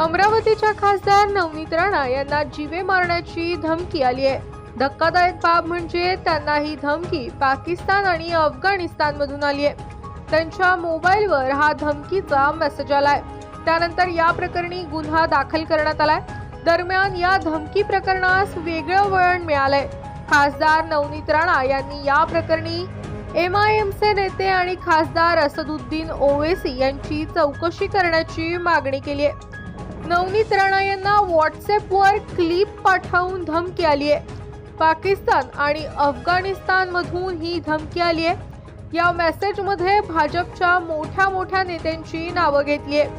अमरावतीच्या खासदार नवनीत राणा यांना जीवे मारण्याची धमकी आली आहे. धक्कादायक बाब म्हणजे त्यांना ही धमकी पाकिस्तान आणि अफगाणिस्तानमधून आली आहे. त्यांच्या मोबाईलवर हा धमकीचा मेसेज आलाय. त्यानंतर या प्रकरणी गुन्हा दाखल करण्यात आलाय. दरम्यान या धमकी प्रकरणास वेगळं वळण मिळालंय. खासदार नवनीत राणा यांनी या प्रकरणी एम आय एमचे नेते आणि खासदार असदुद्दीन ओवेसी यांची चौकशी करण्याची मागणी केली आहे. नवनीत राणा यांना व्हॉट्सअपवर क्लिप पाठवून धमकी आली आहे. पाकिस्तान आणि अफगाणिस्तानमधून ही धमकी आली आहे. या मेसेजमध्ये भाजपच्या मोठ्या मोठ्या नेत्यांची नावं घेतली आहे.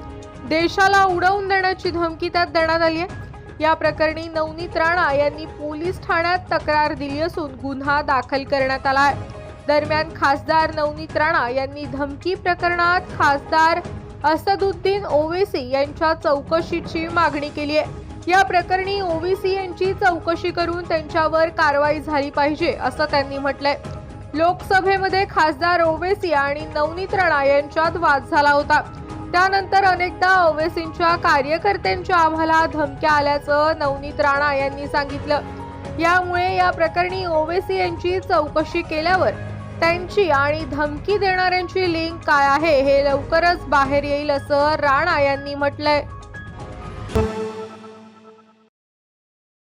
देशाला उडवून देण्याची धमकी त्यात देण्यात आली आहे. या प्रकरणी नवनीत राणा यांनी पोलीस ठाण्यात तक्रार दिली असून गुन्हा दाखल करण्यात आला आहे. दरम्यान खासदार नवनीत राणा यांनी धमकी प्रकरणात खासदार असदुद्दीन ओवेसी यांच्या चौकशीची मागणी केली आहे. या प्रकरणी ओवेसी यांची चौकशी करून त्यांच्यावर कारवाई झाली पाहिजे असं त्यांनी म्हटलंय. लोकसभेमध्ये खासदार ओवेसी आणि नवनीत राणा यांच्यात वाद झाला होता. त्यानंतर अनेकदा ओवेसींच्या कार्यकर्त्यांच्या आम्हाला धमक्या आल्याचं नवनीत राणा यांनी सांगितलं. यामुळे या प्रकरणी ओवेसी यांची चौकशी केल्यावर एकट्यांची आणि धमकी देणाऱ्यांची लिंक काय आहे हे लवकरच बाहेर येईल असं राणा यांनी म्हटलंय.